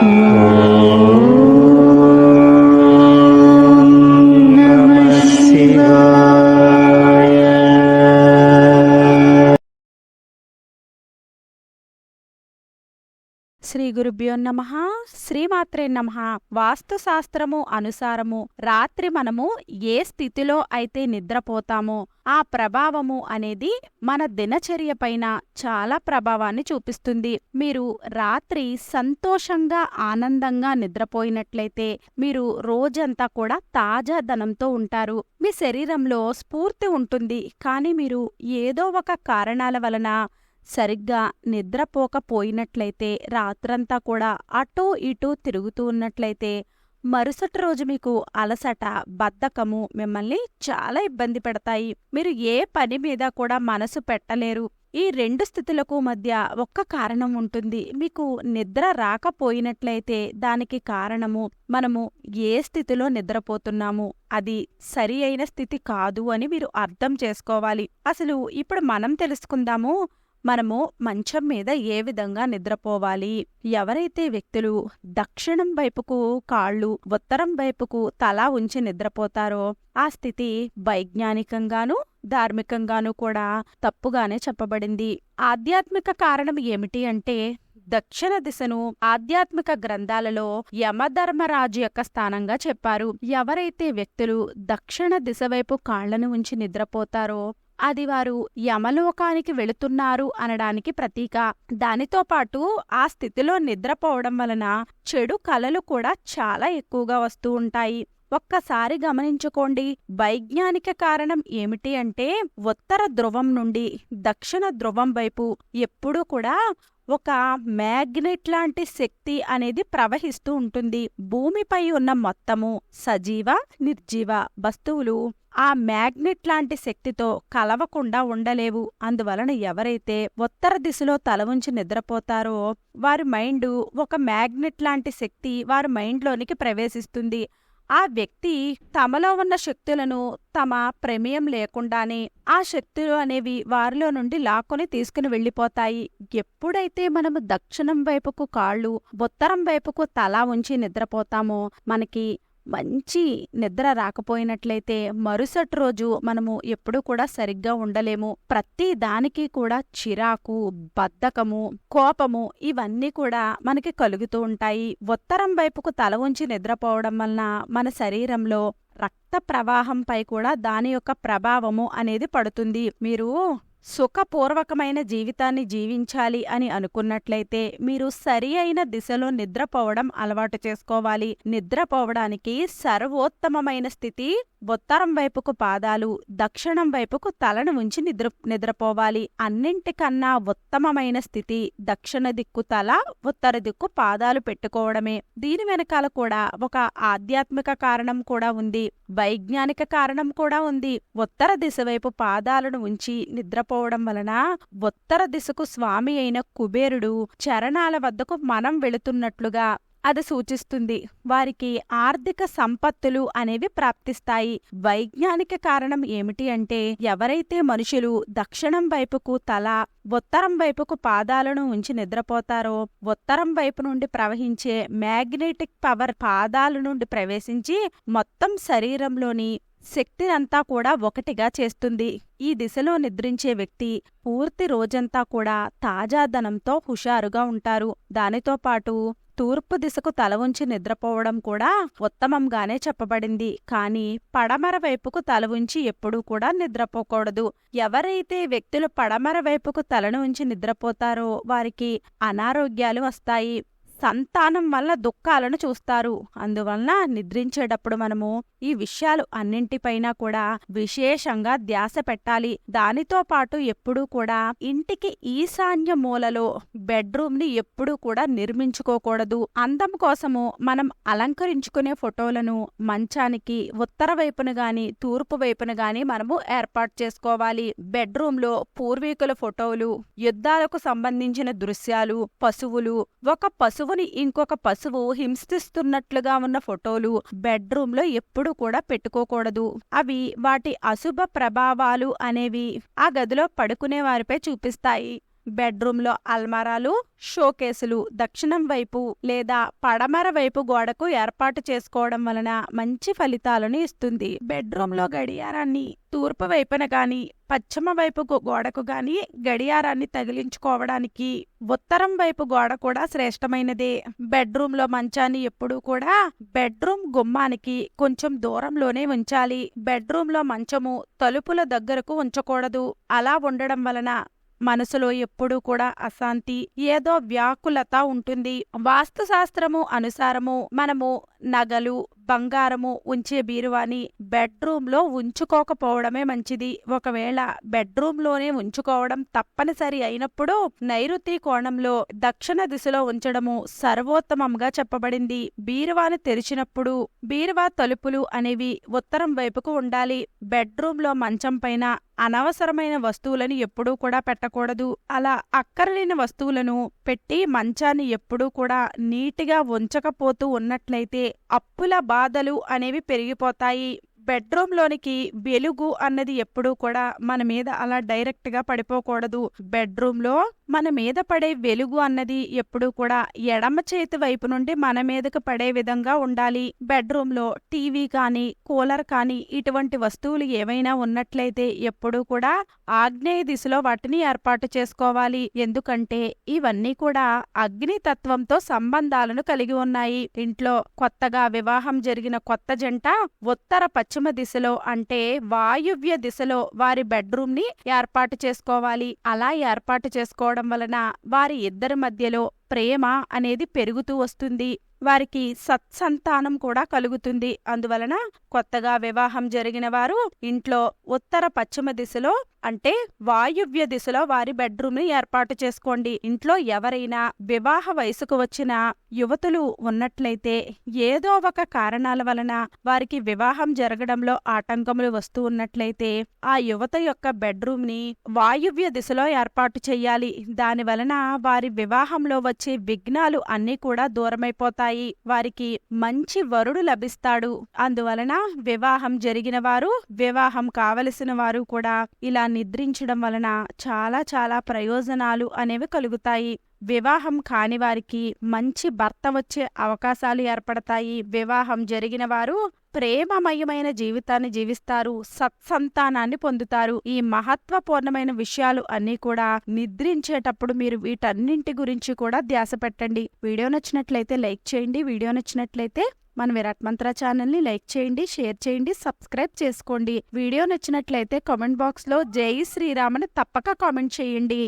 నమః శ్రీ గురుభ్యో నమ. శ్రీమాత్రే నమ. వాస్తు శాస్త్రము అనుసారము రాత్రి మనము ఏ స్థితిలో అయితే నిద్రపోతామో ఆ ప్రభావము అనేది మన దినచర్య పైన చాలా ప్రభావాన్ని చూపిస్తుంది. మీరు రాత్రి సంతోషంగా ఆనందంగా నిద్రపోయినట్లయితే మీరు రోజంతా కూడా తాజా ధనంతో ఉంటారు. మీ శరీరంలో స్ఫూర్తి ఉంటుంది. కానీ మీరు ఏదో ఒక కారణాల వలన సరిగ్గా నిద్రపోకపోయినట్లయితే రాత్రంతా కూడా అటూ ఇటూ తిరుగుతూ ఉన్నట్లయితే మరుసటి రోజు మీకు అలసట బద్ధకము మిమ్మల్ని చాలా ఇబ్బంది పెడతాయి. మీరు ఏ పని మీద కూడా మనసు పెట్టలేరు. ఈ రెండు స్థితులకు మధ్య ఒక్క కారణం ఉంటుంది. మీకు నిద్ర రాకపోయినట్లయితే దానికి కారణము మనము ఏ స్థితిలో నిద్రపోతున్నాము అది సరి అయిన స్థితి కాదు అని మీరు అర్థం చేసుకోవాలి. అసలు ఇప్పుడు మనం తెలుసుకుందాము మనము మంచం మీద ఏ విధంగా నిద్రపోవాలి? ఎవరైతే వ్యక్తులు దక్షిణం వైపుకు కాళ్ళు ఉత్తరం వైపుకు తల ఉంచి నిద్రపోతారో ఆ స్థితి వైజ్ఞానికంగాను ధార్మికంగాను కూడా తప్పుగానే చెప్పబడింది. ఆధ్యాత్మిక కారణం ఏమిటి అంటే దక్షిణ దిశను ఆధ్యాత్మిక గ్రంథాలలో యమధర్మరాజు యొక్క స్థానంగా చెప్పారు. ఎవరైతే వ్యక్తులు దక్షిణ దిశ వైపు కాళ్ళను ఉంచి నిద్రపోతారో అది వారు యమలోకానికి వెళుతున్నారు అనడానికి ప్రతీక. దానితో పాటు ఆ స్థితిలో నిద్రపోవడం వలన చెడు కలలు కూడా చాలా ఎక్కువగా వస్తూ ఉంటాయి. ఒక్కసారి గమనించుకోండి. వైజ్ఞానిక కారణం ఏమిటి అంటే ఉత్తర ధ్రువం నుండి దక్షిణ ధ్రువం వైపు ఎప్పుడూ కూడా ఒక మ్యాగ్నెట్ లాంటి శక్తి అనేది ప్రవహిస్తూ ఉంటుంది. భూమిపై ఉన్న మొత్తము సజీవ నిర్జీవ వస్తువులు ఆ మ్యాగ్నెట్ లాంటి శక్తితో కలవకుండా ఉండలేవు. అందువలన ఎవరైతే ఉత్తర దిశలో తల ఉంచి నిద్రపోతారో వారి మైండ్ ఒక మ్యాగ్నెట్ లాంటి శక్తి వారి మైండ్లోనికి ప్రవేశిస్తుంది. ఆ వ్యక్తి తమలో ఉన్న శక్తులను తమ ప్రమేయం లేకుండానే ఆ శక్తులు అనేవి వారిలో నుండి లాక్కొని తీసుకుని వెళ్ళిపోతాయి. ఎప్పుడైతే మనము దక్షిణం వైపుకు కాళ్ళు ఉత్తరం వైపుకు తల ఉంచి నిద్రపోతామో మనకి మంచి నిద్ర రాకపోయినట్లయితే మరుసటి రోజు మనము ఎప్పుడూ కూడా సరిగ్గా ఉండలేము. ప్రతి దానికి కూడా చిరాకు బద్ధకము కోపము ఇవన్నీ కూడా మనకి కలుగుతూ ఉంటాయి. ఉత్తరం వైపుకు తల ఉంచి నిద్రపోవడం వలన మన శరీరంలో రక్త ప్రవాహంపై కూడా దాని యొక్క ప్రభావము అనేది పడుతుంది. మీరు సుఖపూర్వకమైన జీవితాన్ని జీవించాలి అని అనుకున్నట్లయితే మీరు సరి అయిన దిశలో నిద్రపోవడం అలవాటు చేసుకోవాలి. నిద్రపోవడానికి సర్వోత్తమమైన స్థితి ఉత్తరం వైపుకు పాదాలు దక్షిణం వైపుకు తలను ఉంచి నిద్ర నిద్రపోవాలి. అన్నింటికన్నా ఉత్తమమైన స్థితి దక్షిణ దిక్కు తల ఉత్తర దిక్కు పాదాలు పెట్టుకోవడమే. దీని వెనకాల కూడా ఒక ఆధ్యాత్మిక కారణం కూడా ఉంది. వైజ్ఞానిక కారణం కూడా ఉంది. ఉత్తర దిశ వైపు పాదాలను ఉంచి నిద్రపోవడం వలన ఉత్తర దిశకు స్వామి అయిన కుబేరుడు చరణాల వద్దకు మనం వెళుతున్నట్లుగా అది సూచిస్తుంది. వారికి ఆర్థిక సంపత్తులు అనేవి ప్రాప్తిస్తాయి. వైజ్ఞానిక కారణం ఏమిటి అంటే ఎవరైతే మనుషులు దక్షిణం వైపుకు తల ఉత్తరం వైపుకు పాదాలను ఉంచి నిద్రపోతారో ఉత్తరం వైపు నుండి ప్రవహించే మ్యాగ్నెటిక్ పవర్ పాదాల నుండి ప్రవేశించి మొత్తం శరీరంలోని శక్తినంతా కూడా ఒకటిగా చేస్తుంది. ఈ దిశలో నిద్రించే వ్యక్తి పూర్తి రోజంతా కూడా తాజాదనంతో హుషారుగా ఉంటారు. దానితో పాటు తూర్పు దిశకు తల ఉంచి నిద్రపోవడం కూడా ఉత్తమంగానే చెప్పబడింది. కానీ పడమర వైపుకు తల ఉంచి ఎప్పుడూ కూడా నిద్రపోకూడదు. ఎవరైతే వ్యక్తులు పడమర వైపుకు తలను ఉంచి నిద్రపోతారో వారికి అనారోగ్యాలు వస్తాయి. సంతానం వల్ల దుఃఖాలను చూస్తారు. అందువలన నిద్రించేటప్పుడు మనము ఈ విషయాలు అన్నింటిపైన కూడా విశేషంగా ధ్యాస పెట్టాలి. దానితో పాటు ఎప్పుడూ కూడా ఇంటికి ఈశాన్య మూలలో బెడ్రూమ్ని ఎప్పుడూ కూడా నిర్మించుకోకూడదు. అందం కోసము మనం అలంకరించుకునే ఫోటోలను మంచానికి ఉత్తర వైపున గాని తూర్పు వైపున గాని మనము ఏర్పాటు చేసుకోవాలి. బెడ్రూమ్లో పూర్వీకుల ఫోటోలు యుద్ధాలకు సంబంధించిన దృశ్యాలు పశువులు ఒక పశువుని ఇంకొక పశువు హింసిస్తున్నట్లుగా ఉన్న ఫోటోలు బెడ్రూమ్లో ఎప్పుడు కూడా పెట్టుకోకూడదు. అవి వాటి అశుభ ప్రభావాలు అనేవి ఆ గదిలో పడుకునే వారిపై చూపిస్తాయి. బెడ్రూమ్లో అల్మారాలు షోకేసులు దక్షిణం వైపు లేదా పడమర వైపు గోడకు ఏర్పాటు చేసుకోవడం వలన మంచి ఫలితాలను ఇస్తుంది. బెడ్రూమ్లో గడియారాన్ని తూర్పు వైపున గాని పశ్చిమ వైపు గోడకు గాని గడియారాన్ని తగిలించుకోవడానికి ఉత్తరం వైపు గోడ కూడా శ్రేష్టమైనదే. బెడ్రూమ్లో మంచాన్ని ఎప్పుడూ కూడా బెడ్రూమ్ గుమ్మానికి కొంచెం దూరంలోనే ఉంచాలి. బెడ్రూమ్లో మంచము తలుపుల దగ్గరకు ఉంచకూడదు. అలా ఉండడం వలన మనసులో ఎప్పుడూ కూడా అశాంతి ఏదో వ్యాకులత ఉంటుంది. వాస్తుశాస్త్రము అనుసారము మనము నగలు బంగారము ఉంచే బీరువాని బెడ్రూమ్లో ఉంచుకోకపోవడమే మంచిది. ఒకవేళ బెడ్రూమ్లోనే ఉంచుకోవడం తప్పనిసరి అయినప్పుడు నైరుతి కోణంలో దక్షిణ దిశలో ఉంచడము సర్వోత్తమంగా చెప్పబడింది. బీరువాను తెరిచినప్పుడు బీరువా తలుపులు అనేవి ఉత్తరం వైపుకు ఉండాలి. బెడ్రూమ్లో మంచం పైన అనవసరమైన వస్తువులను ఎప్పుడూ కూడా పెట్టకూడదు. అలా అక్కరలేని వస్తువులను పెట్టి మంచాన్ని ఎప్పుడూ కూడా నీటిగా ఉంచకపోతూ ఉన్నట్లయితే అప్పుల బాధలు అనేవి పెరిగిపోతాయి. బెడ్రూమ్లోనికి వెలుగు అన్నది ఎప్పుడూ కూడా మన మీద అలా డైరెక్ట్గా పడిపోకూడదు. బెడ్రూమ్లో మన మీద పడే వెలుగు అన్నది ఎప్పుడూ కూడా ఎడమ చేతి వైపు నుండి మన మీదకు పడే విధంగా ఉండాలి. బెడ్రూమ్లో టీవీ కానీ కూలర్ కానీ ఇటువంటి వస్తువులు ఏవైనా ఉన్నట్లయితే ఎప్పుడూ కూడా ఆగ్నేయ దిశలో వాటిని ఏర్పాటు చేసుకోవాలి. ఎందుకంటే ఇవన్నీ కూడా అగ్ని తత్వంతో సంబంధాలను కలిగి ఉన్నాయి. ఇంట్లో కొత్తగా వివాహం జరిగిన కొత్త జంట ఉత్తర పశ్చిమ దిశలో అంటే వాయువ్య దిశలో వారి బెడ్రూమ్ని ఏర్పాటు చేసుకోవాలి. అలా ఏర్పాటు చేసుకోవడం వలన వారి ఇద్దరి మధ్యలో ప్రేమ అనేది పెరుగుతూ వస్తుంది. వారికి సత్సంతానం కూడా కలుగుతుంది. అందువలన కొత్తగా వివాహం జరిగిన వారు ఇంట్లో ఉత్తర పశ్చిమ దిశలో అంటే వాయువ్య దిశలో వారి బెడ్రూమ్ని ఏర్పాటు చేసుకోండి. ఇంట్లో ఎవరైనా వివాహ వయసుకు వచ్చిన యువతులు ఉన్నట్లయితే ఏదో ఒక కారణాల వలన వారికి వివాహం జరగడంలో ఆటంకములు వస్తూ ఉన్నట్లయితే ఆ యువత యొక్క బెడ్రూమ్ని వాయువ్య దిశలో ఏర్పాటు చేయాలి. దాని వలన వారి వివాహంలో వచ్చే విఘ్నాలు అన్నీ కూడా దూరమైపోతాయి. వారికి మంచి వరుడు లభిస్తాడు. అందువలన వివాహం జరిగిన వారు వివాహం కావలసిన వారు కూడా ఇలా నిద్రించడం వలన చాలా చాలా ప్రయోజనాలు అనేవి కలుగుతాయి. వివాహం కాని వారికి మంచి భర్త వచ్చే అవకాశాలు ఏర్పడతాయి. వివాహం జరిగిన వారు ప్రేమమయమైన జీవితాన్ని జీవిస్తారు సత్సంతానాన్ని పొందుతారు. ఈ మహత్వపూర్ణమైన విషయాలు అన్నీ కూడా నిద్రించేటప్పుడు మీరు వీటన్నింటి గురించి కూడా ధ్యాస పెట్టండి. వీడియో నచ్చినట్లయితే లైక్ చేయండి. వీడియో నచ్చినట్లయితే మన విరాట్ మంత్ర ఛానల్ని లైక్ చేయండి షేర్ చేయండి సబ్స్క్రైబ్ చేసుకోండి. వీడియో నచ్చినట్లయితే కామెంట్ బాక్స్లో జై శ్రీరామ్ అని తప్పక కామెంట్ చేయండి.